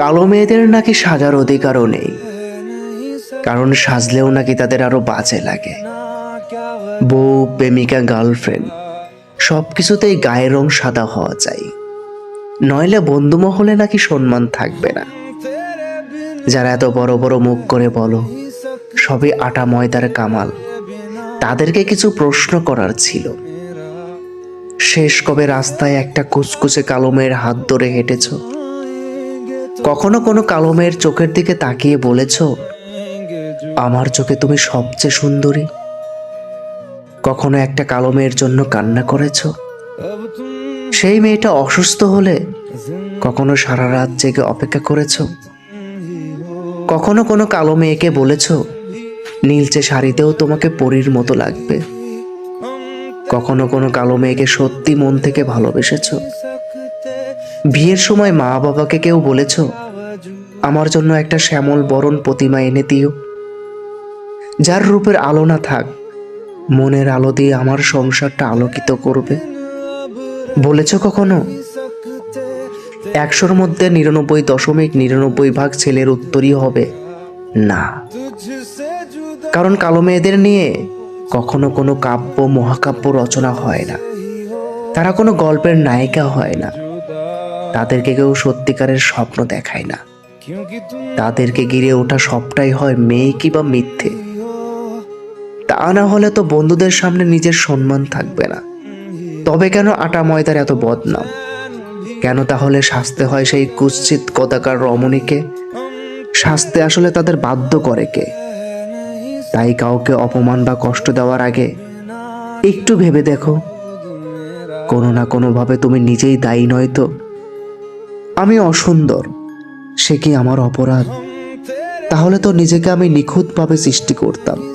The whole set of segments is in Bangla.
কালো মেয়েদের নাকি সাজার অধিকারও নেই। কারণ সাজলেও নাকি তাদের আরও বাজে লাগে। বউ, প্রেমিকা, গার্লফ্রেন্ড সব কিছুতেই গায়ের রং সাদা হওয়া চাই। নইলে বন্ধু মহলে নাকি সম্মান থাকবে না। যারা এত বড় বড় মুখ করে বলো, সবই আটা ময়দার কামাল। তাদেরকে কিছু প্রশ্ন করার ছিল। শেষ কবে রাস্তায় একটা কুচকুচে কালো মেয়ের হাত ধরে হেঁটেছ? কখনো কোনো কালো মেয়ের চোখের দিকে তাকিয়ে বলেছ, আমার চোখে তুমি সবচেয়ে সুন্দরী কখনো একটা কালো মেয়ের জন্য কান্না করেছ? সেই মেয়েটা অসুস্থ হলে কখনো সারা রাত জেগে অপেক্ষা করেছ? কখনো কোনো কালো মেয়েকে বলেছ নীলচে শাড়িতেও তোমাকে পরীর মতো লাগবে কখনো কোনো কালো মেয়েকে সত্যি মন থেকে ভালোবেসেছ? বিয়ের সময় মা বাবাকে কেউ বলেছ, আমার জন্য একটা শ্যামল বরণ প্রতিমা এনে দিও। যার রূপের আলো না থাক, মনের আলো দিয়ে আমার সংসারটা আলোকিত করবে। বলেছ কখনো? একশোর মধ্যে নিরানব্বই দশমিক নিরানব্বই ভাগ ছেলের উত্তরই হবে, না। কারণ কালো মেয়েদের নিয়ে কখনো কোনো কাব্য, মহাকাব্য রচনা হয় না। তারা কোনো গল্পের নায়িকা হয় না। তাদেরকে কেউ সত্যিকারের স্বপ্ন দেখায় না। তাদেরকে ঘিরে ওঠা সবটাই হয় মেয়ে কি বা মিথ্যে। তা না হলে তো বন্ধুদের সামনে নিজের সম্মান থাকবে না। তবে কেন আটা ময়দার এত বদনাম? কেন তাহলে শাস্তে হয় সেই কুৎসিত কদাকার রমণীকে? শাস্তে আসলে তাদের বাধ্য করে কে? তাই কাউকে অপমান বা কষ্ট দেওয়ার আগে একটু ভেবে দেখো। কোনো না কোনোভাবে তুমি নিজেই দায়ী নয় তো? আমি অসুন্দর, সে কি আমার অপরাধ? তাহলে তো নিজেকে আমি নিখুঁতভাবে সৃষ্টি করতাম।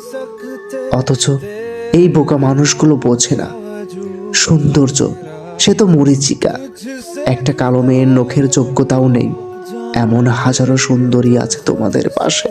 অথচ এই বোকা মানুষগুলো বোঝে না। সৌন্দর্য, সে তো মরিচিকা। একটা কালো মেয়ের নখের যোগ্যতাও নেই। এমন হাজারো সুন্দরী আছে তোমাদের পাশে।